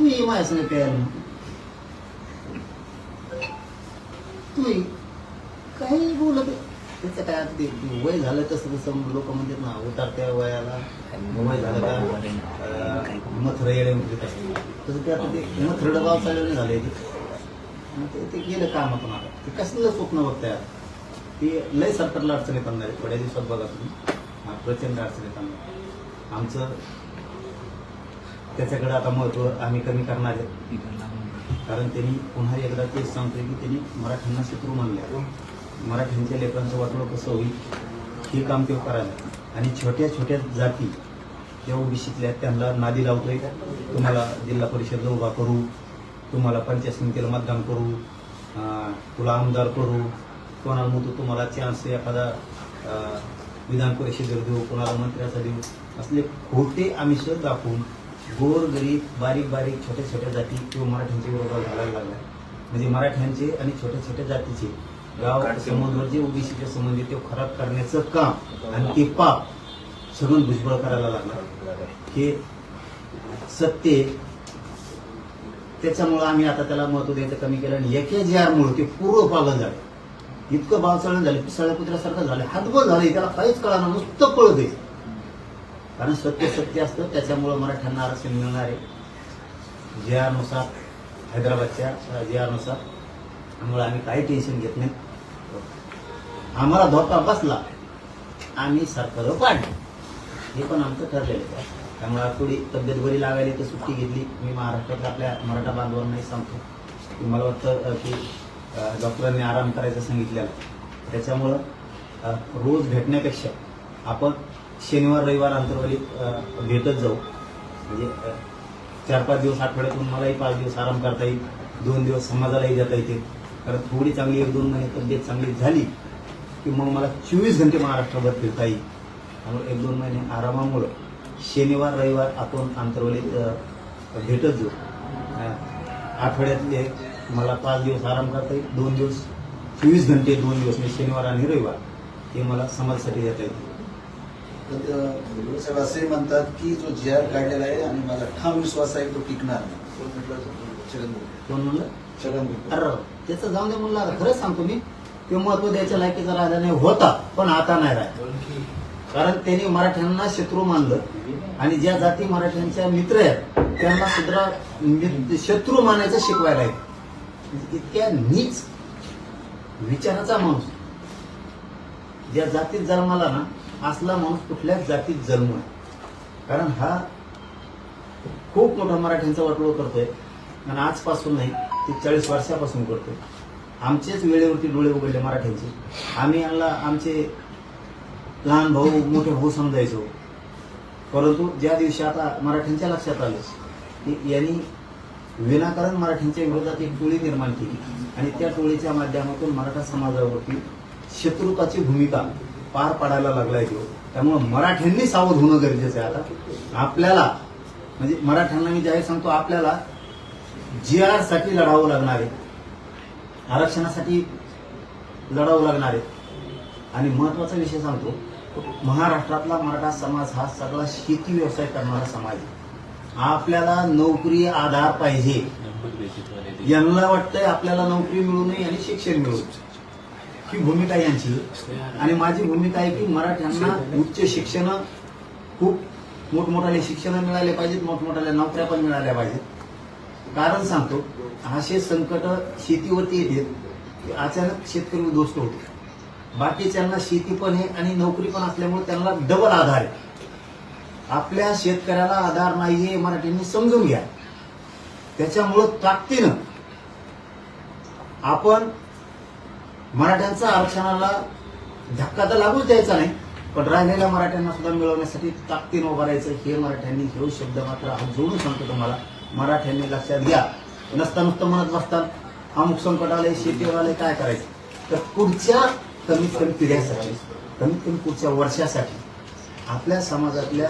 तू ये माझ्या संग प्यायला तू ये. काही बोलत. त्याचं काय आता ते वय झालं तसं तसं लोक म्हणतात ना उतारत्या वयाला वय झालं का मथर येणे म्हणतात असं. तसं ते आता ते मथरडं चालवणे झाले ते ते गेलं कामातून आता ते कसलं स्वप्न बघताय? ते लय सरकारला अडचण येत आणणार आहे. थोड्या दिवसात बघा तुम्ही प्रचंड अडचण येत आणणार आमचं त्याच्याकडे आता महत्त्व आम्ही कमी करणार आहे. कारण त्यांनी पुन्हा एकदा तेच सांगतोय की त्यांनी मराठ्यांना शत्रू मानले. मराठ्यांच्या लेकरांचं वाटलं कसं होईल हे काम ते करायला. आणि छोट्या छोट्या जाती त्या ओबीसीतल्या त्यांना नादी लावतोय तुम्हाला जिल्हा परिषद उभा करू तुम्हाला पंचायत समितीला मतदान करू तुला आमदार करू कोणाला म्हणतो तुम्हाला चान्स एखादा विधान परिषदेवर देऊ कोणाला मंत्र्याचा देऊ. असले खोटे आमिष दाखवून गोर गरीब बारीक बारीक छोट्या छोट्या जाती किंवा मराठ्यांच्या विरोधात घालायला लागल्या. म्हणजे मराठ्यांचे आणि छोट्या छोट्या जातीचे. गाव समोर जे ओबीसीच्या संबंधित ते खराब करण्याचं काम आणि ते पाप सगळं भुजबळ करायला लागला. हे सत्य. त्याच्यामुळं आम्ही आता त्याला महत्त्व द्यायचं कमी केलं आणि एके जे मुळे ते पूर्व पागल झाले. इतकं बावचळण झाले पिसाळ्या कुत्र्यासारखं झालं. हातबळ झाले. त्याला काहीच कळा नुसतं पळत आहे. कारण सत्य सत्य असतं त्याच्यामुळं मराठ्यांना आरक्षण मिळणार. आहे ज्यानुसार हैदराबादच्या ज्यानुसार त्यामुळे आम्ही काही टेन्शन घेत नाही. आम्हाला धोका बसला आम्ही सरकार पाडलं. हे पण आमचं ठरलेलं आहे. त्यामुळे थोडी तब्येत बरी लागायली तर सुट्टी घेतली. मी महाराष्ट्रात आपल्या मराठा बांधवांनाही सांगतो की मला वाटतं की डॉक्टरांनी आराम करायचं सांगितलेलं त्याच्यामुळं रोज भेटण्यापेक्षा आपण शनिवार रविवार अंतर्वालीत भेटत जाऊ. म्हणजे चार पाच दिवस आठवड्यातून मलाही पाच दिवस आराम करता येईल. दोन दिवस समाजालाही जाता येते कारण थोडी चांगली एक दोन महिने तब्येत चांगली झाली की मग मला चोवीस घंटे महाराष्ट्रभर फिरता येईल. त्यामुळे एक दोन महिने आरामामुळं शनिवार रविवार आपण आंतरवलीत भेटत जाऊ. आठवड्यातले मला पाच दिवस आराम करता येईल. दोन दिवस चोवीस घंटे दोन दिवस म्हणजे शनिवार आणि रविवार हे मला समाजासाठी देता येईल तर साहेब असे म्हणतात की जो जी आर काढलेला आहे आणि माझा ठाम विश्वास आहे तो टिकणार नाही. त्याचं जाऊन दे म्हणलं खरंच सांगतो मी. ते महत्त्व द्यायच्या लायकीचा राहिला नाही होता पण आता नाही राहिला. कारण त्यांनी मराठ्यांना शत्रू मानलं. आणि ज्या जाती मराठ्यांच्या मित्र आहेत त्यांना सुद्धा शत्रू मानायचं शिकवायला आहे. इतक्या नीच विचाराचा माणूस. ज्या जातीत जन्माला ना असला माणूस कुठल्याच जातीत जन्म आहे कारण हा खूप मोठा मराठ्यांचा वाटोळ करतोय आणि आजपासून नाही ते चाळीस वर्षापासून करतोय. आमचेच वेळेवरती डोळे उघडले मराठ्यांचे. आम्ही यांना आमचे लहान भाऊ मोठे भाऊ समजायचो. परंतु ज्या दिवशी आता मराठ्यांच्या लक्षात आलं की यांनी विनाकारण मराठ्यांच्या विरोधात एक टोळी निर्माण केली. आणि त्या टोळीच्या माध्यमातून मराठा समाजावरती शत्रुताची भूमिका पार पाडायला लागलाय तो. त्यामुळे मराठ्यांनी सावध होणं गरजेचं आहे आता. आपल्याला म्हणजे मराठ्यांना मी जाहीर सांगतो आपल्याला जी आरसाठी लढावं लागणार आहे. आरक्षणासाठी लढावं लागणार आहे. आणि महत्त्वाचा विषय सांगतो महाराष्ट्रातला मराठा समाज हा सगळा शेती व्यवसाय करणारा समाज आहे. आपल्याला नोकरी आधार पाहिजे. यांना वाटतंय आपल्याला नोकरी मिळू नये आणि शिक्षण मिळू. ही भूमिका यांची. आणि माझी भूमिका आहे की मराठ्यांना उच्च शिक्षण खूप मोठमोठाले शिक्षण मिळाले पाहिजेत मोठमोठ्याल्या नोकऱ्या पण मिळाल्या पाहिजेत. कारण सांगतो असे संकट शेतीवरती येते की अचानक शेतकरी उद्ध्वस्त होते. बाकीच्यांना शेती पण आहे आणि नोकरी पण असल्यामुळे त्यांना डबल आधार आहे. आपल्या शेतकऱ्याला आधार नाही हे मराठ्यांनी समजून घ्या. त्याच्यामुळं ताकदीनं आपण मराठ्यांचा आरक्षणाला धक्का तर लागूच द्यायचा नाही पण राहिलेल्या मराठ्यांना सुद्धा मिळवण्यासाठी ताकदीनं उभं राहायचं हे मराठ्यांनी हे शब्द मात्र हात जोडून सांगतो तुम्हाला. मराठ्यांनी लक्षात घ्या. नसता नुसतं म्हणत बसतात अमुक संकट आलंय शेतीवर आलंय काय करायचं? तर पुढच्या कमीत कमी पिढ्यासाठी कमीत कमी पुढच्या वर्षासाठी आपल्या समाजातल्या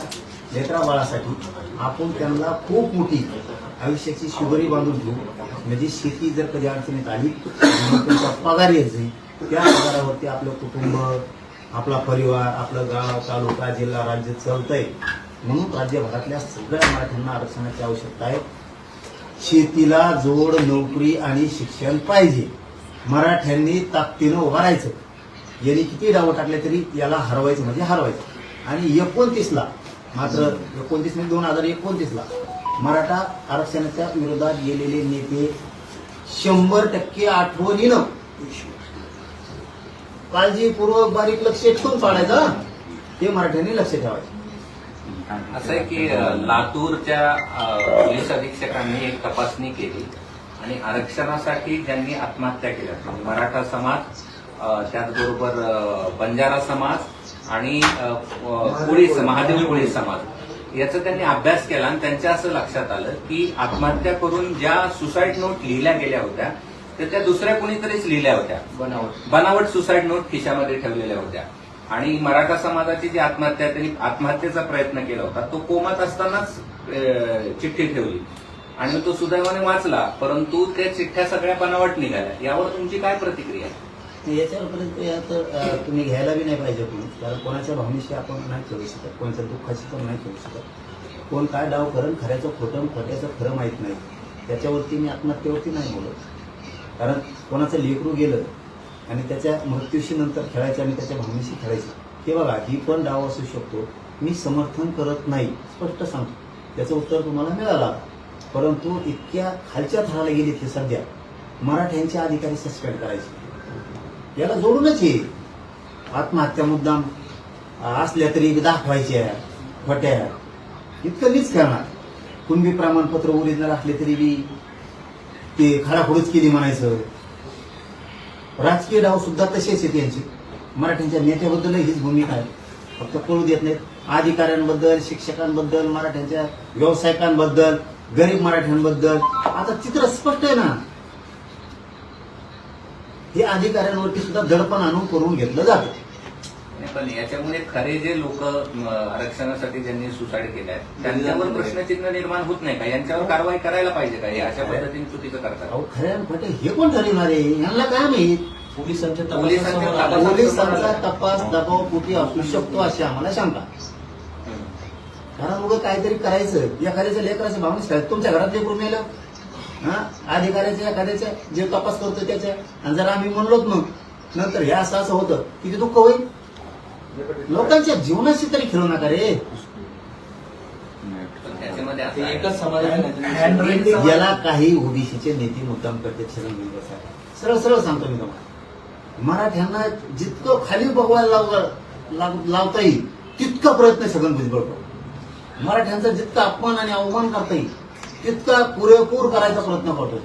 लेकरा बाळासाठी आपण त्यांना खूप मोठी आयुष्याची शुगरी बांधून घेऊ म्हणजे शेती जर कधी अडचणीत आली मग त्यांचा पगार येत जाईल त्या पगारावरती आपलं कुटुंब आपला परिवार आपलं गाव तालुका जिल्हा राज्य चालतंय. म्हणून राज्यभरातल्या सगळ्या मराठ्यांना आरक्षणाची आवश्यकता आहे. शेतीला जोड नोकरी आणि शिक्षण पाहिजे. मराठ्यांनी ताकदीनं उभारायचं यांनी किती डावं टाकले तरी याला हरवायचं म्हणजे हरवायचं. आणि एकोणतीसला मात्र एकोणतीस म्हणजे दोन हजार एकोणतीसला मराठा आरक्षणाच्या विरोधात गेलेले नेते शंभर टक्के आठवणीनं काळजीपूर्वक बारीक लक्ष ठेवून पाडायचं ते मराठ्यांनी लक्ष ठेवायचं. असं आहे की लातूरच्या पोलीस अधीक्षकांनी एक तपासणी केली आणि आरक्षणासाठी ज्यांनी आत्महत्या केल्या म्हणजे मराठा समाज त्याचबरोबर बंजारा समाज आणि पोळी महादेव कोळी समाज. याचा त्यांनी अभ्यास केला आणि त्यांच्या असं लक्षात आलं की आत्महत्या करून ज्या सुसाईड नोट लिहिल्या गेल्या होत्या तर त्या दुसऱ्या कोणीतरीच लिहिल्या होत्या. बनावट. बनावट सुसाईड नोट खिशामध्ये ठेवलेल्या होत्या. आणि मराठा समाजाची जी आत्महत्या त्यांनी आत्महत्येचा प्रयत्न केला होता तो कोमात असतानाच चिठ्ठी ठेवली. आणि तो सुदैवाने वाचला परंतु त्या चिठ्ठ्या सगळ्या बनावट निघाल्या. यावर तुमची काय प्रतिक्रिया आहे? याच्यावरपर्यंत यात अं, तुम्ही घ्यायला बी नाही पाहिजे कोणी. कारण कोणाच्या भावनेशी आपण नाही खेळू शकत. कोणाच्या दुःखाशी पण नाही खेळू शकत. कोण काय डाव करण खऱ्याचं खोटं खोट्याचं खरं माहीत नाही. त्याच्यावरती मी आत्महत्येवरती नाही बोलत. कारण कोणाचं लेकरू गेलं आणि त्याच्या मृत्यूशी नंतर खेळायचं आणि त्याच्या भावनेशी खेळायचं. हे बघा ही पण डाव असू शकतो. मी समर्थन करत नाही. स्पष्ट सांगतो. त्याचं उत्तर तुम्हाला मिळालं. परंतु इतक्या खालच्या थराला गेली ते सध्या. मराठ्यांचे अधिकारी सस्पेंड करायचे. याला जोडूनच ये आत्महत्या मुद्दाम असल्या तरी दाखवायच्या खोट्या. इतकं मीच करणार. कुणबी प्रमाणपत्र ओरिजिनल असले तरी बी ते खडाखोडच केली म्हणायचं. राजकीय डाव सुद्धा तसेच आहेत यांची. मराठ्यांच्या नेत्याबद्दल हीच भूमिका आहे. फक्त कळू देत नाहीत. अधिकाऱ्यांबद्दल शिक्षकांबद्दल मराठ्यांच्या व्यावसायिकांबद्दल गरीब मराठ्यांबद्दल. आता चित्र स्पष्ट आहे ना. हे अधिकाऱ्यांवरती सुद्धा दडपण आणून करून घेतलं जातं. नाही, पण याच्यामुळे खरे जे लोक आरक्षणासाठी ज्यांनी सुसाईड केल्या त्यांच्यावर प्रश्नचिन्ह निर्माण होत नाही का? यांच्यावर कारवाई करायला पाहिजे का? हे अशा पद्धतीने चुकीचं करतात. अहो खऱ्या आणि खोटे हे कोण ठरवणार आहे? यांना काय माहीत? पोलिसांच्या पोलिसांचा तपास दबाव कुठे असू शकतो अशी आम्हाला शंका कारण उगं काहीतरी करायचं. लेकराच्या भावनेच काय तुमच्या घरात लेकरू मेलं. हा? अधिकाऱ्याच्या एखाद्याच्या जे तपास करतो त्याच्या. आणि जर आम्ही म्हणलोच मग नंतर हे असं असं होतं किती दुःख होईल? लोकांच्या जीवनाशी तरी खेळू नका रे. याला काही ओबीसीचे नेते मुद्दाम करते सरळ सरळ सांगतो मी तुम्हाला. मराठ्यांना जितकं खाली बघवायला लाव- लाव- लावता येईल तितका प्रयत्न छगन भुजबळ करतो मराठ्यांचा जितका अपमान आणि अवमान करता येईल तितका पुरेपूर करायचा प्रयत्न करतो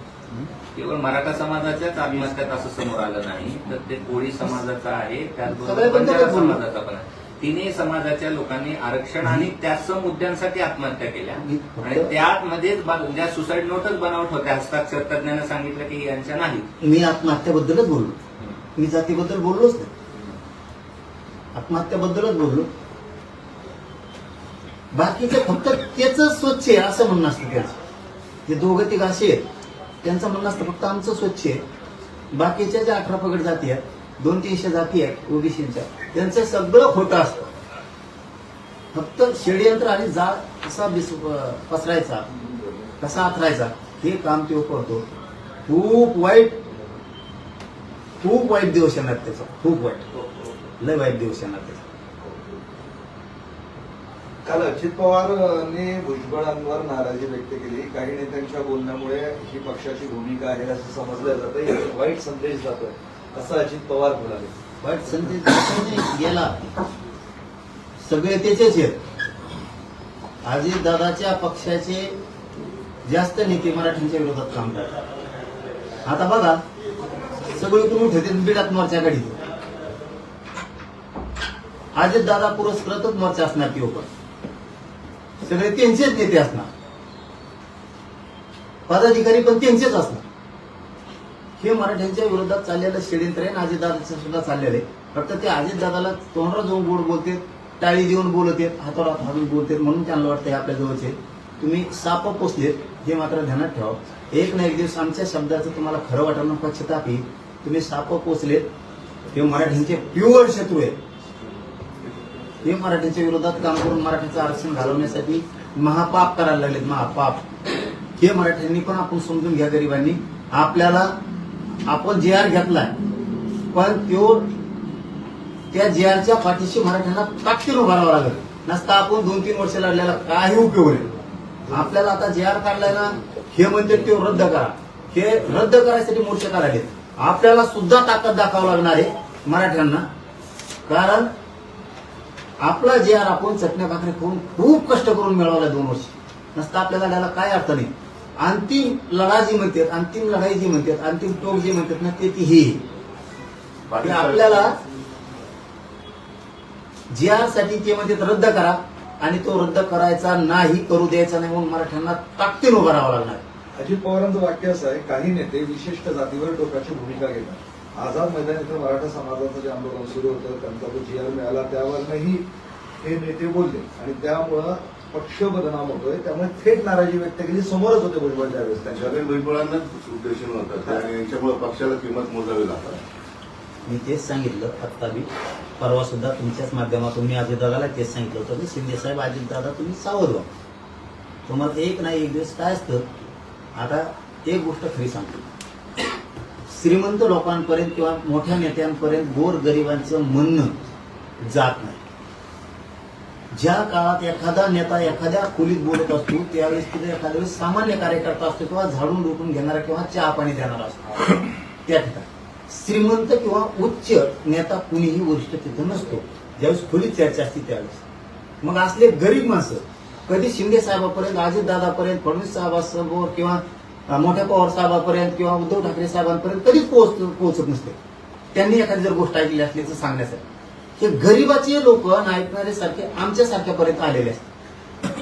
केवळ मराठा समाजाच्याच आत्महत्यात असं समोर आलं नाही तर ते कोळी समाजाचा आहे त्याचबरोबर बंजारा. समाजाचा पण आहे. तिन्ही समाजाच्या लोकांनी आरक्षण आणि त्याच मुद्द्यांसाठी आत्महत्या केल्या. आणि त्यामध्येच ज्या सुसाईड नोटच बनावट होत्या हस्ताक्षर तज्ञांना सांगितलं की यांच्या नाही. मी आत्महत्याबद्दलच बोललो. मी जातीबद्दल बोललोच नाही. आत्महत्याबद्दलच बोललो. बाकीचे फक्त तेच स्वच्छ आहे असं म्हणणं असतं त्यांचं. हे दोघं तिघं असे आहेत. त्यांचं म्हणणं असतं फक्त आमचं स्वच्छ आहे. बाकीच्या ज्या अठरा पगड जाती आहेत दोन तीनशे जाती आहेत ओबीसीच्या त्यांचं सगळं खोटं असतं. फक्त षडयंत्र आणि जाळ कसा बिस पसरायचा कसा आथरायचा हे काम तो करतो. खूप वाईट खूप वाईट दिवस येणार त्याचा. खूप वाईट. लय वाईट दिवस येणार त्याचा. काल अजित पवारांनी भुजबळांवर नाराजी व्यक्त केली. काही नेत्यांच्या बोलण्यामुळे ही पक्षाची भूमिका आहे असं समजलं जातं. वाईट संदेश जातोय असं अजित पवार म्हणाले. वाईट संदेश गेला. सगळे त्याचेच आहेत. अजित दादाच्या पक्षाचे जास्त नेते मराठ्यांच्या विरोधात काम करतात. आता बघा सगळे तुम्ही उठते बिडात मोर्चा आजीत अजित दादा पुरस्कृतच मोर्चा असणार ती हो पण. सगळे त्यांचेच नेते असणार. पदाधिकारी पण त्यांचेच असणार. हे मराठ्यांच्या विरोधात चाललेलं षडयंत्र आहे आणि अजितदादाचं सुद्धा चाललेलं आहे. फक्त ते अजितदादाला तोंडावर जाऊन गोड बोलतात टाळी देऊन बोलत आहेत हातावर हातून बोलतात म्हणून त्यांना वाटतं हे आपल्या जवळचे तुम्ही साप पोचलेत हे मात्र ध्यानात ठेवा. एक ना एक दिवस आमच्या शब्दाचं तुम्हाला खरं वाटणं पश्चिताप येईल. तुम्ही साप पोचलेत हे मराठ्यांचे प्युअर शत्रू आहेत. हे मराठीच्या विरोधात काम करून मराठीचं आरक्षण घालवण्यासाठी महापाप करायला लागलेत महापाप. हे मराठ्यांनी पण आपण समजून घ्या गरिबांनी. आपल्याला आपण जे आर घेतलाय पण तो त्या जे आरच्या पाठीशी मराठ्यांना ताकदीनं उभारावं लागेल. नसता आपण दोन तीन वर्ष लढल्याला काही उपयोग नाही. आपल्याला आता जे आर काढलाय ना हे म्हणते ते रद्द करा. हे रद्द करायसाठी मोर्चे काढायचे आपल्याला सुद्धा ताकद दाखवावं लागणार आहे मराठ्यांना. कारण आपला जे आर आपण चटण्या भाकरी करून खूप कष्ट करून मिळवलाय दोन वर्ष. नसता आपल्याला लढायला काय अर्थ नाही. अंतिम लढा जी म्हणतात अंतिम लढाई जी म्हणतात अंतिम टोक जी म्हणतात ना ते ती ही. आपल्याला जी आरसाठी ते म्हणतात रद्द करा. आणि तो रद्द करायचा नाही करू द्यायचा नाही म्हणून मराठ्यांना ताकदीनं उभं राहावं लागणार. अजित पवारांचं वाक्य असं आहे काही नेते विशिष्ट जातीवर टोकाची भूमिका घेतात. आझाद मैदान इथं मराठा समाजाचं जे आंदोलन सुरू होतं त्यांचा तो जी आर मिळाला त्यावरही हे नेते बोलले. आणि त्यामुळं पक्ष बदनाम होतोय त्यामुळे थेट नाराजी व्यक्त केली. समोरच होते भुजबळ त्यावेळेस. त्यांच्या छगन भुजबळांनाच उद्देशून होतात आणि यांच्यामुळे पक्षाला किंमत मोजावी लागतात. मी तेच सांगितलं आत्ता मी परवा सुद्धा तुमच्याच माध्यमातून मी अजितदादाला तेच सांगितलं होतं की शिंदे साहेब अजितदादा तुम्ही सावध व्हा. तुम्हाला एक नाही एक दिवस काय असतं? आता एक गोष्ट खरी सांगतो. श्रीमंत लोकांपर्यंत किंवा मोठ्या नेत्यांपर्यंत गोर गरिबांचं म्हणणं जात नाही. ज्या काळात एखादा नेता एखाद्या खोलीत बोलत असतो त्यावेळेस तिथे एखाद्या वेळेस सामान्य कार्यकर्ता असतो किंवा झाडून लुटून घेणारा किंवा चहा पाणी देणारा असतो. त्या ठिकाणी. श्रीमंत किंवा उच्च नेता कुणीही वरिष्ठ तिथं नसतो. ज्यावेळेस खोलीत चर्चा असते त्यावेळेस. मग असले गरीब माणसं कधी शिंदे साहेबापर्यंत अजितदादापर्यंत फडणवीस साहेबांसमोर किंवा मोठ्या पवार साहेबांपर्यंत किंवा उद्धव ठाकरे साहेबांपर्यंत कधीच पोहोच पोहोचत नसते. त्यांनी एखादी जर गोष्ट ऐकली असली तर सांगण्यासाठी हे गरीबाचे लोक ऐकणारे सारखे आमच्या सारख्यापर्यंत आलेले असतात.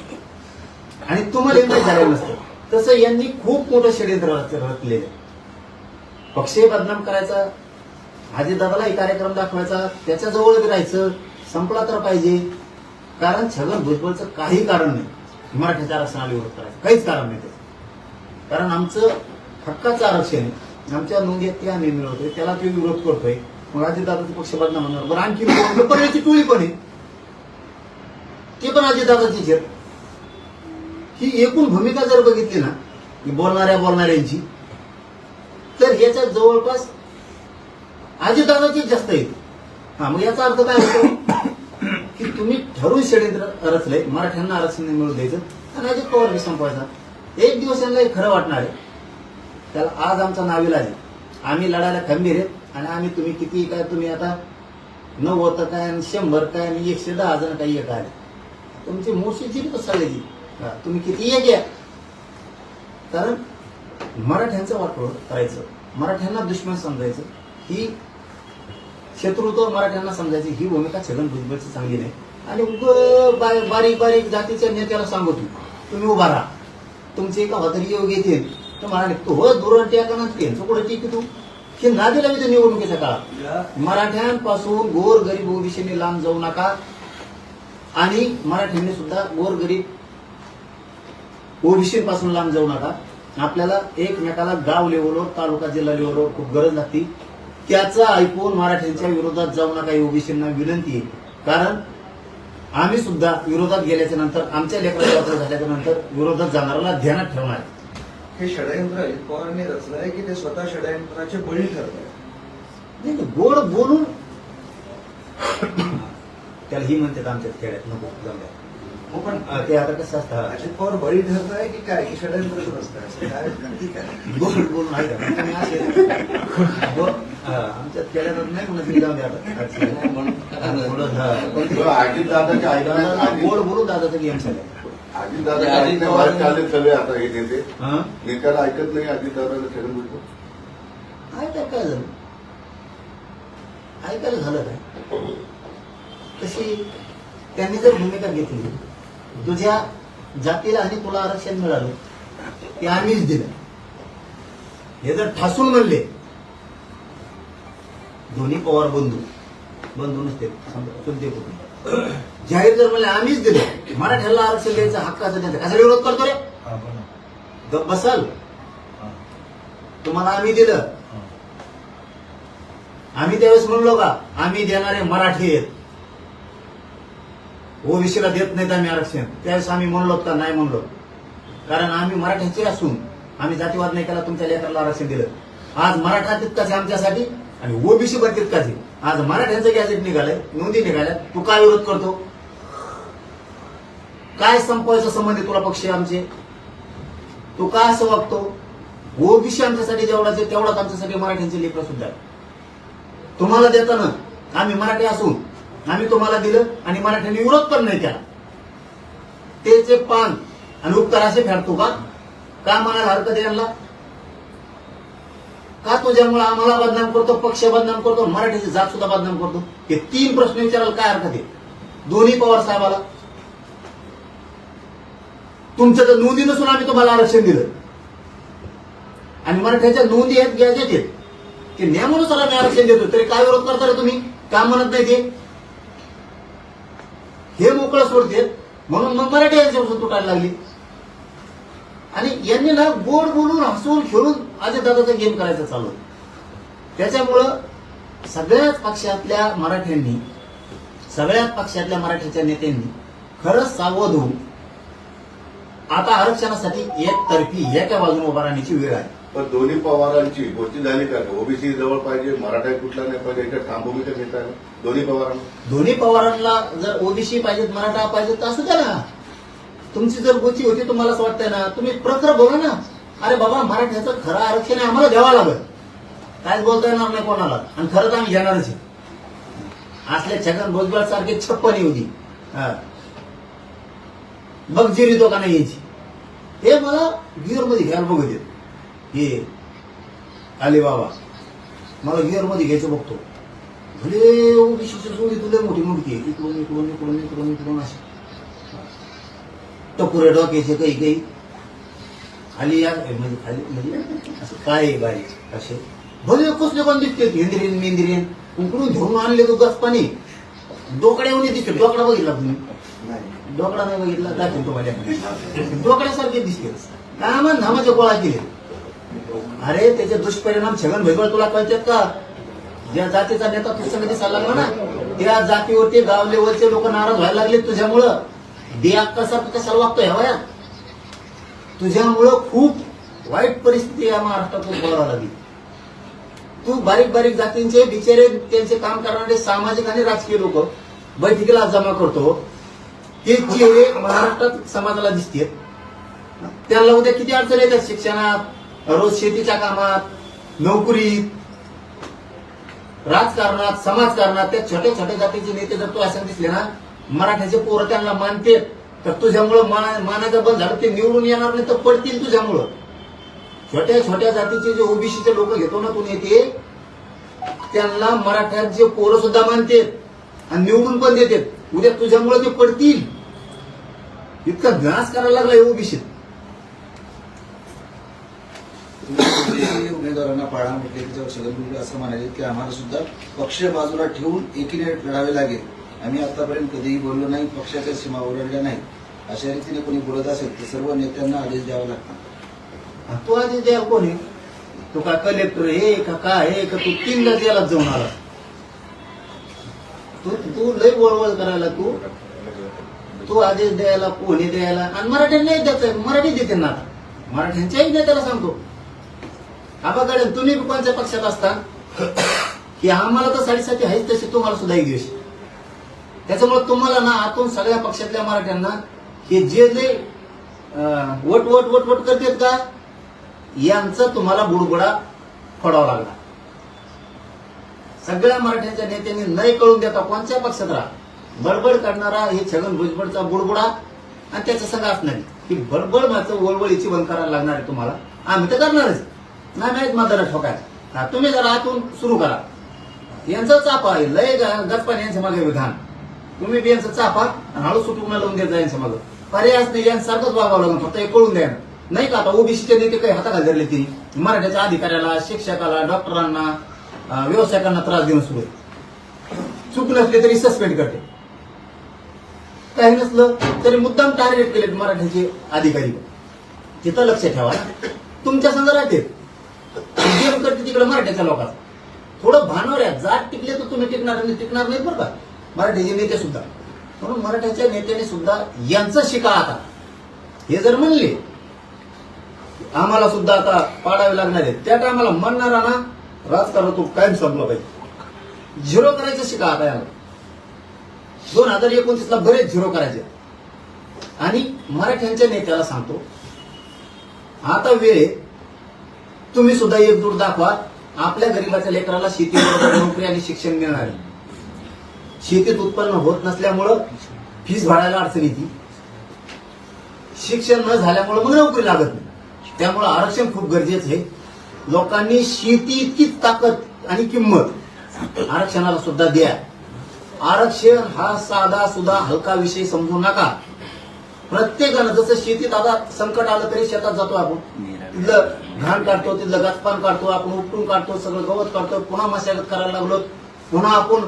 आणि तुम्हाला हे माहीत झालेलं नसतं. तसं यांनी खूप मोठं षडयंत्र रचलेलं पक्षही बदनाम करायचा अजितदादालाही कार्यक्रम दाखवायचा त्याच्याजवळच राहायचं संपला तर पाहिजे. कारण छगन भुजबळचं काही कारण नाही. मराठ्याच्या आरक्षणाला विरोध करायचं. काहीच कारण नाही त्याचं. कारण आमचं हक्काचं आरक्षण आहे आमच्या नोंदी ते आम्ही मिळवतोय. त्याला तो विरोध करतोय. मग अजितदादाचा पक्ष बदनाम होणार. बरं आणखी पर्याची टोळी पण आहे. ते पण अजितदादाचीच आहेत. ही एकूण भूमिका जर बघितली ना बोलणाऱ्या बोलणाऱ्यांची तर याच्या जवळपास अजितदादाचीच जास्त आहेत. हा मग याचा अर्थ काय होतो? की तुम्ही ठरवून षडयंत्र रचलंय मराठ्यांना आरक्षण नाही द्यायचं आणि अजित पवार संपवायचा. एक दिवस यांना खरं वाटणार आहे. त्याला आज आमचा नाविला आहे. आम्ही लढायला खंबीर आहेत आणि आम्ही तुम्ही किती काय तुम्ही आता नव्वद काय आणि शंभर काय आणि एकशे दहा जण काही एक आले. तुमची मोर्शीची बी चालायची तुम्ही किती एक या. कारण मराठ्यांचं वाटोळ करायचं मराठ्यांना दुश्मन समजायचं ही शत्रुत्व मराठ्यांना समजायची ही भूमिका छगन भुजबळची चांगली नाही. आणि उग बारीक बारीक जातीच्या नेत्याला सांगतो तुम्ही उभा राहा. तुमचे एका तरी योग येतील तर म्हणाले तो हो टेका त्यांचं कुठं टिकी तू? हे नादी लावी निवडणुकीच्या काळात मराठ्यांपासून गोर गरीब ओबीसीने लांब जाऊ नका. आणि मराठ्यांनी सुद्धा गोर गरीब ओबीसी पासून लांब जाऊ नका. आपल्याला एकमेकाला गाव लेवलवर तालुका जिल्हा लेवलवर खूप गरज लागते. त्याचं ऐकून मराठ्यांच्या विरोधात जाऊ नका ही ओबीसींना विनंती आहे. कारण आम्ही सुद्धा विरोधात गेल्याच्यानंतर आमच्या लेकराच्या झाल्याच्यानंतर विरोधात जाणाऱ्याला ध्यानात ठेवणार आहे. हे षडयंत्र अजित पवारांनी रचलंय की ते स्वतः षडयंत्राचे बळी ठरत आहे? नाही गोड बोलून त्याला ही म्हणतात आमच्यात खेड्यात नको. हो पण ते आता कसं असतं? अजित पवार बळी ठरत आहे की काय? की षडयंत्रच नसतं असं काय? नक्की काय? गोड बोलून आहे हा, आमच्यात खेड्यात नाही म्हणत मी जाऊ द्या आता. थोडं, हा. पण ते- अजितदादाच्या ऐकण्यात दादाला गोड बोलून दादाचा गेम झाला अजितदादाच्या ऐकण्यात चालले सगळे आता हे नेते. हा? नेत्याला ऐकत नाही अजितदादाला छगन भुजबळ ऐकायला काय झालं? ऐकायला झालं काय? तशी त्यांनी जर भूमिका घेतली तुझ्या जातीला आणि तुला आरक्षण मिळालं ते आम्हीच दिलं. हे जर ठासून म्हणले दोन्ही पवार बंधू बंधू नसते चुलते कुटुंब. जाहीर जर म्हणले आम्हीच दिलं. मराठ्याला आरक्षण द्यायचं हक्काचं त्यांचा कसा विरोध करतो रे? बसाल. तुम्हाला आम्ही दिलं. आम्ही त्यावेळेस म्हणलो का आम्ही देणारे मराठी आहेत. ओबीसीला देत नाहीत आम्ही आरक्षण. त्यावेळेस आम्ही म्हणलो का नाही म्हणलो. कारण आम्ही मराठ्याचे असून आम्ही जातीवाद नाही केला तुमच्या लेकराला आरक्षण दिलं. आज मराठा तितकाच आमच्यासाठी आणि ओबीसी पण का आहे आज मराठ्यांचं गॅजेट निघालंय नोंदी निघाल्या तू काय विरोध करतो? काय संपवायचा संबंध आहे तुला पक्ष आमचे? तू का असं वागतो? ओबीसी आमच्यासाठी जेवढाच आहे तेवढाच आमच्यासाठी मराठ्यांचे लेकर सुद्धा आहे तुम्हाला देताना आम्ही मराठी असून आम्ही तुम्हाला दिलं आणि मराठ्यांनी विरोध पण नाही केला. तेचे पान आणि उपकार असे फेडतो का? काय म्हणायला हरकत यांना? का तुझ्यामुळे आम्हाला बदनाम करतो पक्ष बदनाम करतो मराठीची जात सुद्धा बदनाम करतो? हे तीन प्रश्न विचारायला काय हरकत आहे? दोन्ही पवार साहेबाला. तुमच्या तर नोंदी नसून आम्ही तुम्हाला आरक्षण दिलं. आणि मराठ्याच्या नोंदी आहेत गॅजेट आहेत. ते नियमानुसार आम्ही आरक्षण देतो तरी काय विरोध करता रे तुम्ही? का म्हणत नाही ते. हे मोकळं सोडते म्हणून मग मराठी यांच्यापासून तुटायला लागली. आणि यांनी ना गोड बोलून हसून खेळून अजय दादाचा गेम करायचा चालू. त्याच्यामुळं सगळ्याच पक्षातल्या मराठ्यांनी सगळ्याच पक्षातल्या मराठ्याच्या नेत्यांनी खरंच सावध होऊन आता आरक्षणासाठी एक तर्फी एका बाजूने उभा राहण्याची वेळ आहे. पण दोन्ही पवारांची गोष्टी झाली का? ओबीसी जवळ पाहिजे मराठा कुठला नाही पाहिजे याच्यात ठाम भूमिका घेता दोन्ही पवारांना? दोन्ही पवारांना जर ओबीसी पाहिजेत मराठा पाहिजेत तर असू द्या ना. तुमची जर गोची होती तुम्हाला असं वाटतंय ना तुम्ही प्रखर बोला ना. अरे बाबा मराठ्याचं खरं आरक्षण आहे आम्हाला द्यावं लागल. कायच बोलता येणार नाही कोणाला. आणि खरं तर आम्ही घेणारच आहे. असल्या छगन भोजबळ सारखे छप्पन होती मग जिरी तो का नाही यायची. हे मला गिअरमध्ये घ्यायला बघत येत हे. आले बाबा. मला गिअरमध्ये घ्यायचं बघतो. भले ओबीसीची जोडी तुला मोठी मोठी आहे. इकडून इकडून इकडून इकडून इकडून अशी. टपुरे डोक्याचे काही काही खाली या म्हणजे खाली म्हणजे असं काय बारीक असे. भले कसले पण दिसते हेंद्रीन मेंद्रीन उकडून घेऊन आणले तो गस पाणी डोकड्या येऊन दिसते डोकडा बघितला तुम्ही? नाही. डोकडा नाही बघितला? दाखवतो माझ्या डोकड्यासारखे दिसते काय म्हण धामाचे गोळा केले. अरे त्याचे दुष्परिणाम छगन भैबळ तुला कळतात का? ज्या जातीचा नेता तू सगळं दिसायला लागला ना त्या जातीवरती गाव लेवलचे लोक नाराज व्हायला लागले तुझ्यामुळं. दिया कसा कशाला वागतोय? ह्या तुझ्यामुळं खूप वाईट परिस्थिती या महाराष्ट्रात उद्भवायला लागली. तू बारीक बारीक जातींचे बिचारे त्यांचे काम करणारे सामाजिक आणि राजकीय लोक बैठकीला जमा करतो. ते चेहरे महाराष्ट्रात समाजाला दिसते त्यांना उद्या किती अडचण येतात? शिक्षणात रोज शेतीच्या कामात नोकरीत राजकारणात समाजकारणात. त्या छोट्या छोट्या जातीचे नेते जर तू असं दिसले ना मराठ्याचे पोरं त्यांना मानते तर तुझ्यामुळं मानाचं बंद झालं ते निवडून येणार नाही तर पडतील तुझ्यामुळं. छोट्या छोट्या जातीचे जे ओबीसीचे लोक घेतो ना तू ते त्यांना मराठ्यांचे पोरं सुद्धा मानते आणि निवडून पण देते उद्या तुझ्यामुळे ते पडतील. इतका घास करायला लागला ओबीसी. उमेदवारांना पाळा म्हटले त्याच्यावर छगन असं म्हणाले की आम्हाला सुद्धा पक्ष बाजूला ठेवून एकीने लढावे लागेल. आम्ही आतापर्यंत कधीही बोललो नाही पक्षाच्या सीमा ओरडल्या नाही. अशा रीतीने कोणी बोलत असेल तर सर्व नेत्यांना आदेश द्यावा लागतात तो आदेश द्या कोणी? तो का कलेक्टर हे का काय हे का तू तीनदा त्याला जाऊन आला? तू तू लय वळवळ करायला तू. तू आदेश द्यायला कोणी द्यायला आणि मराठी नाही द्यायचं मराठी देते ना आता. मराठ्यांच्याही नेत्याला सांगतो. आबाकडे तुम्ही कोणत्या पक्षात असता? की आम्हाला तर साडेसाती आहेच तसे तुम्हाला सुद्धा एक दिवशी. त्याच्यामुळे तुम्हाला ना आतून सगळ्या पक्षातल्या मराठ्यांना हे जे जे वट वट वट वट करतात का यांचा तुम्हाला बुडबुडा फोडावा लागला. सगळ्या मराठ्यांच्या नेत्यांनी नाही कळून देता कोणत्या पक्षात राहा. बडबड करणारा हे छगन भुजबळचा बुडबुडा आणि त्याच्या संघ असणार की बडबड माझं वळवळीची बंद करायला लागणार आहे तुम्हाला. आम्ही तर करणारच. नाही माहीत मतदार ठोकायचं. तुम्ही जरा आतून सुरू करा. यांचा चापा आहे लय गचपान यांच्या मागे विधान. तुम्ही बी यांचा चापा आणि हळू सुटून लावून देत जायचं मग. पर्याय पर्यायच नाही यांसारखंच वागावं लागून फक्त हे कळून द्या. नाही का आता ओबीसीचे नेते काही हाताखाली धरले तिने मराठ्याच्या अधिकाऱ्याला शिक्षकाला डॉक्टरांना अं, व्यावसायिकांना त्रास देणं सुरू चूक नसले तरी सस्पेंड करते. काही नसलं तरी मुद्दाम टार्गेट केले मराठ्याचे अधिकारी. तिथं लक्ष ठेवा. तुमच्या संघ राहते. करते तिकडे मराठ्याच्या लोकांचा. थोडं भानवर आहे जात टिकले तर तुम्ही टिकणार नाही टिकणार नाही बरं का? मराठीचे नेते सुद्धा. म्हणून मराठ्याच्या नेत्याने सुद्धा यांचं शिका आता. हे जर म्हणले आम्हाला सुद्धा आता पाडावे लागणार आहे त्या टायमाला म्हणणारा ना राजकारण तो कायम संपला पाहिजे. झिरो करायचं शिका आता याला. दोन हजार एकोणतीस ला बरेच झिरो करायचे. आणि मराठ्यांच्या नेत्याला सांगतो आता वेळ तुम्ही सुद्धा एकजूट दाखवा. आपल्या गरीबाच्या लेकराला शेती नोकरी आणि शिक्षण मिळणार आहे. शेतीत उत्पन्न होत नसल्यामुळं फीस भरायला अडचण येते. शिक्षण न झाल्यामुळं मग नोकरी लागत नाही. त्यामुळं आरक्षण खूप गरजेचं आहे. लोकांनी शेती इतकीच ताकद आणि किंमत आरक्षणाला सुद्धा द्या. आरक्षण हा साधा सुद्धा हलका विषय समजू नका. प्रत्येकानं जसं शेतीत आता संकट आलं तरी शेतात जातो आपण. तिथलं घाण काढतो तिथलं गाचपान काढतो आपण उपटून काढतो सगळं गवत काढतो पुन्हा मशागत करायला लागलो पुन्हा आपण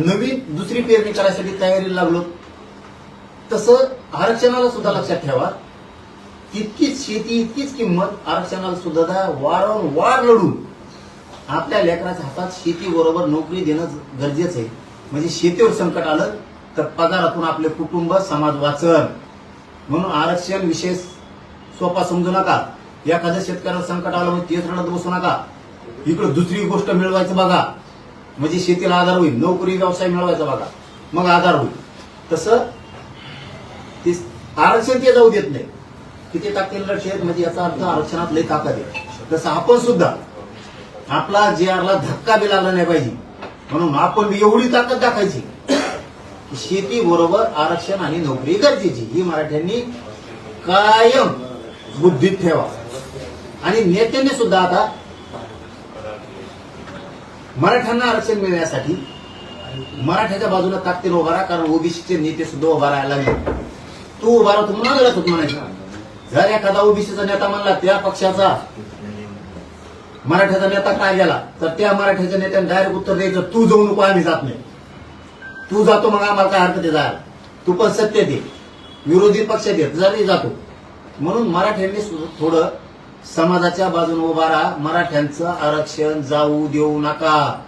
नवीन दुसरी पेरणी करायसाठी तयारीला लागलो. तसं आरक्षणाला सुद्धा लक्षात ठेवा. तितकीच शेती इतकीच किंमत आरक्षणाला सुद्धा द्या. वारंवार लढून आपल्या लेकराच्या हातात शेती बरोबर नोकरी देणं गरजेचं आहे. म्हणजे शेतीवर संकट आलं तर पगारातून आपले कुटुंब समाज वाचन म्हणून आरक्षण विशेष सोपा समजू नका. एखाद्या शेतकऱ्याला संकट आलं म्हणजे तेच रडत बसू नका. इकडे दुसरी गोष्ट मिळवायचं बघा. म्हणजे शेतीला आधार होईल. नोकरी व्यवसाय मिळवायचा बघा. मग आधार होईल. तसं ते आरक्षण ते जाऊ देत नाही. किती टाकतील लक्ष म्हणजे याचा अर्थ आरक्षणात लई ताकद आहे. तसं आपण सुद्धा आपला जे आरला धक्का बी लागला नाही पाहिजे. म्हणून आपण एवढी ताकद दाखायची की शेती बरोबर आरक्षण आणि नोकरी गरजेची. ही मराठ्यांनी कायम बुद्धीत ठेवा. आणि नेत्यांनी सुद्धा आता मराठ्यांना आरक्षण मिळण्यासाठी मराठ्याच्या बाजूला ताकदीन उभा राहा कारण ओबीसीचे नेते सुद्धा उभा राहायला लागले. तू उभा राहतो म्हणून लढत होत म्हणायचं. जर एखादा ओबीसीचा नेता म्हणला त्या पक्षाचा मराठ्याचा नेता काय गेला तर त्या मराठ्याच्या नेत्याने डायरेक्ट उत्तर द्यायचं तू जाऊ नको आम्ही जात नाही. तू जातो मग आम्हाला काय हरकत आहे जायला? तू पण सत्य दे. विरोधी पक्ष दे जरी जातो. म्हणून मराठ्यांनी थोडं समाजाच्या बाजूने उभा राहा. मराठ्यांचं आरक्षण जाऊ देऊ नका.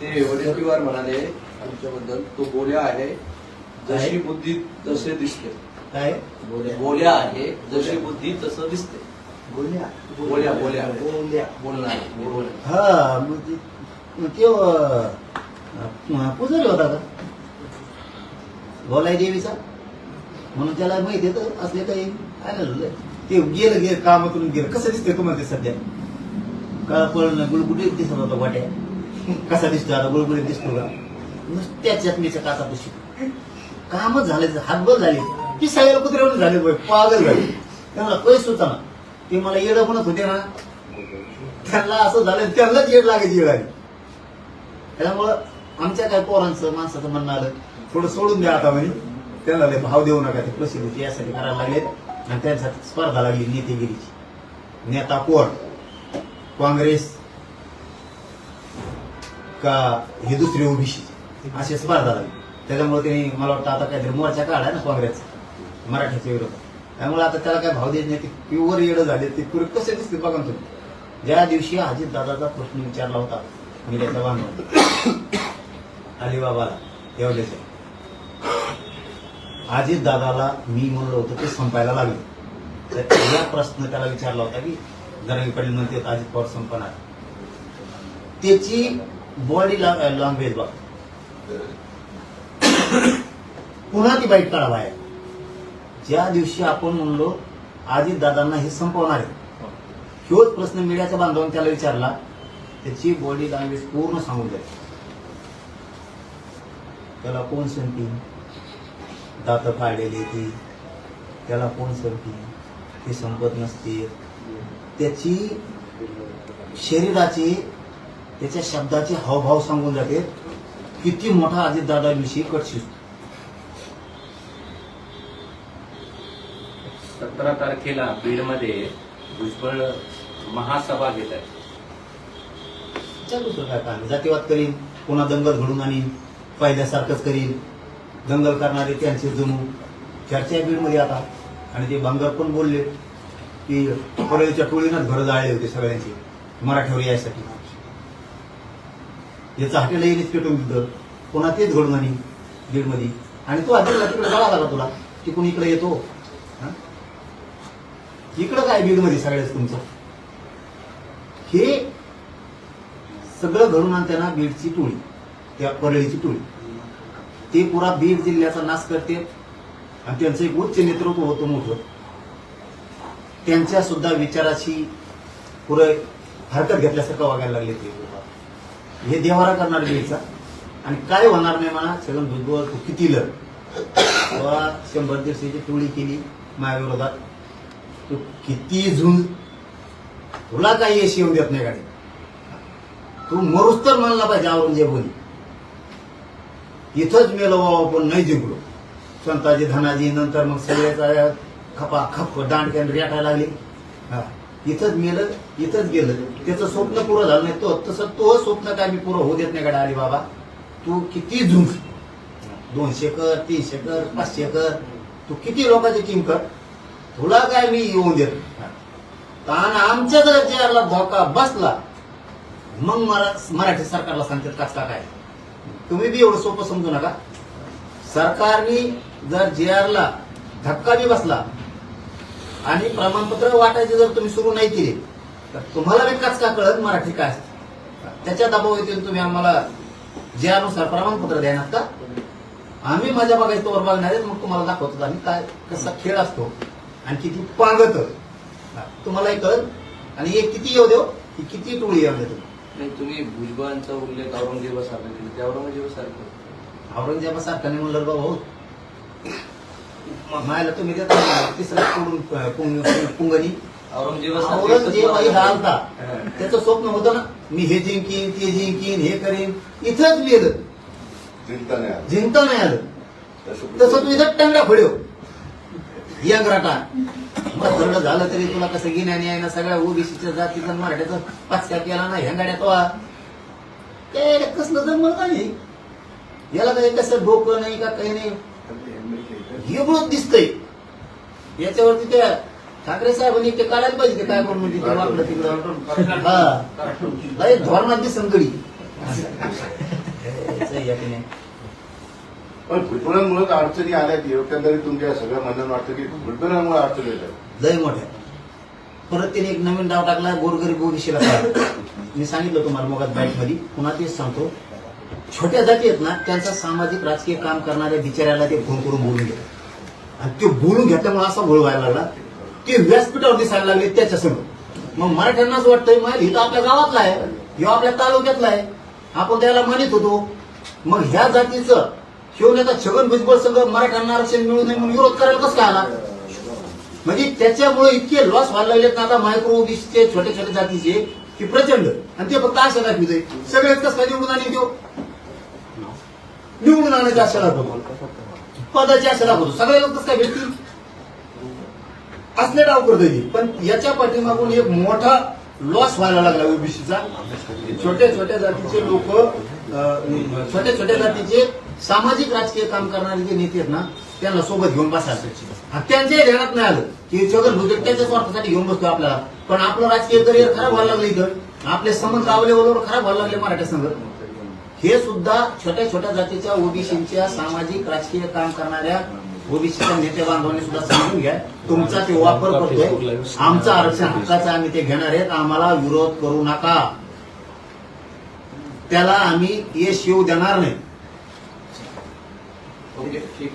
ते वडेट्टीवार म्हणाले आमच्याबद्दल तो बोल्या आहे जशी बुद्धी तसे दिसते. काय? बोल्या. आहे जशी बुद्धी तसं दिसते. बोलल्या बोल्या बोल्या. बोलल्या बोलणार बोल हा ते- पुजारी होता का? बोलाय देवीचा? म्हणून त्याला माहिती आहे तर असले काही आलेलं ते गेलं गेलं कामातून गेलं. कसं दिसतंय तुम्हाला ते सध्या? काळ पळणं गुळगुडीत दिसत होता वाट्या. कसा दिसतो आता गुळगुडीत दिसतो का? नुसत्या चटणीच्या काचा पुशी कामच झाले हातबल झाले. ती सगळ्या कुत्र्यावर झाले पागल झाले. त्यांना पैसे होता ना ते मला येडं म्हणत होते ना. त्यांना असं झालं त्यांनाच येड लागायची वेळ आली. त्यामुळं आमच्या काय पोरांचं माणसाचं म्हणणं आलं थोडं सोडून द्या आता म्हणजे त्यांना लय भाव देऊ नका ते प्रसिद्धी यासाठी करायला लागलेत. आणि त्यांसाठी स्पर्धा लागली नेतेगिरीची नेता कोण? काँग्रेस का ही दुसरी ओबीसी? अशी स्पर्धा लागली. त्याच्यामुळे त्यांनी मला वाटतं आता काहीतरी मोर्चा काढला ना काँग्रेस मराठीच्या विरोधात. त्यामुळे आता त्याला काय भाव देत नाही ते प्युअर येडं झाले ते पुरे कसे दिसते बघा तुम्ही. ज्या दिवशी अजित दादाचा प्रश्न विचारला होता मीडियाचा बांधव अलिबाबाला आहे आजित दादाला मी म्हणलं होतं ते संपायला लागले. तर या प्रश्न त्याला विचारला होता की जरांगी पाटील म्हणते अजित पवार संपणार. त्याची बॉडी लँग्वेज बघ. पुन्हा ती बाईट काढा बाहेर. ज्या दिवशी आपण म्हणलो अजित दादांना हे संपवणार आहे. ह्योच प्रश्न मीडियाच्या बांधवांनी त्याला विचारला. त्याची बॉडी लँग्वेज पूर्ण सांगून जाईल त्याला कोण संपी दात फाडलेली ती. त्याला कोण संपी ती संपत नसते. त्याची शरीराची त्याच्या शब्दाचे हावभाव सांगून जाते. किती मोठा अजितदादाविषयी कट शिजतो सतरा तारखेला बीडमध्ये भुजबळ महासभा घेत आहे. काय काम जातीवाद करीन पुन्हा दंगल घडून आणीन पहिल्यासारखंच करीन. दंगल करणारे त्यांचे जणू चर्चा बीडमध्ये आता. आणि ते बांगर पण बोलले की परळीच्या टोळीनंच घरं जाळले होते सगळ्यांचे मराठ्यावर यायसाठी. याचं हॉटेल येणेच पेटून दिलं पुन्हा तेच घडून आणि बीडमध्ये. आणि तो आधी तिकडे जाळा लागला तुला? तिकडून इकडे येतो? हा? इकडं काय बीडमध्ये सगळ्याच तुमचं? हे सगळं घडून आणताना बीडची टोळी त्या परळीची टोळी. ते पुरा बीड जिल्ह्याचा नाश करते. आणि त्यांचं एक उच्च नेतृत्व होतं मोठं. त्यांच्या सुद्धा विचाराची पुरं हरकत घेतल्यासारखं वागायला लागले ते. हे देवारा करणार बीडचा आणि काय होणार नाही म्हणा छगन भुजबळ तू किती लढ शंभर दिवसाची टोळी केली माझ्याविरोधात तू किती झुंज? तुला काही यश येऊ देत नाही गाडी. तू मरुस्तर तर म्हणला पाहिजे औरंगजेबनी. इथंच मेलो बाबा पण नाही जिंकलो. संताजी धनाजी नंतर मग सगळ्याचा खपा खप दांडक्यान रेटायला लागली. हा. इथंच मेलं इथंच गेलं. त्याचं स्वप्न पुरं झालं नाही. तो तसं तो स्वप्न काय मी पुरं होऊ देत नाही का अरे बाबा? तू किती झुंज. दोनशे कर तीनशे कर पाचशे कर. तू किती लोकांची टीम कर. तुला काय मी येऊन देत आणि आमच्या जर ज्याला धोका बसला मग मला मराठी सरकारला सांगतात कसला काय? तुम्ही बी एवढं सोपं समजू नका. सरकारने जर जे ला धक्का बी बसला आणि प्रमाणपत्र वाटायचे जर तुम्ही सुरू नाही केले तर तुम्हाला बी काच का कळत मराठी काय असते. त्याच्या दबाव येतील तुम्ही आम्हाला जे आरनुसार प्रमाणपत्र देणार का? आम्ही माझ्या बघायचं तोवर बघणार मग तुम्हाला दाखवतो आम्ही काय कसा खेळ असतो आणि किती पांगत. तुम्हालाही कळत आणि एक किती येऊ देऊ? की किती टोळी येऊ दे तुम्ही नाही तुम्ही भुजबळांचा उल्लेख औरंगजेबासारखा केला. त्या औरंगजेबासारखं. औरंगजेबासारखा नाही म्हणलं बाबा हो मायला तुम्ही देता ना, तिसरा सोडून पुंग- पुंगणी औरंगजेब आई हा आलता. त्याचं स्वप्न होतं ना मी हे जिंकीन ते जिंकीन हे करीन. इथंच लिहिलं. चिंता नाही आलं. जिंकता नाही आलं. तसं तसं तू इथं टंगा यंग यंगराटा मग थोडं झालं तरी तुला कसं गिन्याने आहे ना सगळ्या ओबीसीच्या जातीचा मराठ्याचा पाचक्या केला ना हेंगाड्या तो. काय कसलं जमलं नाही याला काही कसं डोकं नाही का काही नाही? एवढं दिसतंय. याच्यावरती त्या ठाकरे साहेबांनी ते काढायला पाहिजे ते काय म्हणून म्हणजे ते तिकडं. हा. धोरणात दिसन गडी पण भुजबळांमुळे अडचणी आल्या की एकंदरीत तुमच्या सगळ्या मनात वाटतं की भुजबळांमुळे अडचणी येतात लय मोठ्या. परत त्याने एक नवीन डाव टाकला गोरगरीब ओबीसीला मी सांगितलं तुम्हाला मोगात बँकमध्ये पुन्हा तेच सांगतो. छोट्या जाती आहेत ना त्यांचा सामाजिक राजकीय काम करणाऱ्या बिचाऱ्याला ते फोन करून बोलून घेतात. आणि ते बोलून घेतल्यामुळे असा गोळ व्हायला लागला. ते व्यासपीठावर दिसायला लागले त्याच्यासमोर मग मराठ्यांनाच वाटतंय मग ही तर आपल्या गावातला आहे. ह्यो आपल्या तालुक्यातला आहे. आपण त्याला मानित होतो. मग ह्या जातीचं घेऊन नेता छगन भुजबळ सगळं मराठ्यांना आरक्षण मिळू नये म्हणून विरोध करायला कसं काय आला? म्हणजे त्याच्यामुळे इतके लॉस व्हायला लागलेत ना आता मायक्रो ओबीसीचे छोट्या छोट्या जातीचे की प्रचंड. आणि ते फक्त आशा दाखविते सगळ्यात कसं काय निवडून आणि देऊ निवडून आणायची आशा दाखवतो पदाची आशा दाखवतो सगळे लोक कसं काय भेटतील? असले डाव करतो पण याच्या पाठीमागून एक मोठा लॉस व्हायला लागला ओबीसीचा. छोट्या छोट्या जातीचे लोक छोट्या छोट्या जातीचे सामाजिक राजकीय काम करणारे जे नेते आहेत ना त्यांना सोबत घेऊन बसायला आणि त्यांच्याही ध्यानात नाही आलं की छगन भुजबळ त्यांच्या स्वार्थासाठी घेऊन बसतो आपल्याला. पण आपलं राजकीय करिअर खराब व्हायला लागलं इथं. आपले संबंध गावलेवर खराब व्हायला लागले मराठा संघ हे सुद्धा छोट्या छोट्या जातीच्या ओबीसीच्या सामाजिक राजकीय काम करणाऱ्या ओबीसीच्या नेते बांधवांनी सुद्धा समजून घ्या. तुमचा ते वापर करतोय. आमचं आरक्षण हक्काचा आम्ही ते घेणार आहेत. आम्हाला विरोध करू नका. त्याला आम्ही यश येऊ देणार नाही. ओके ठीक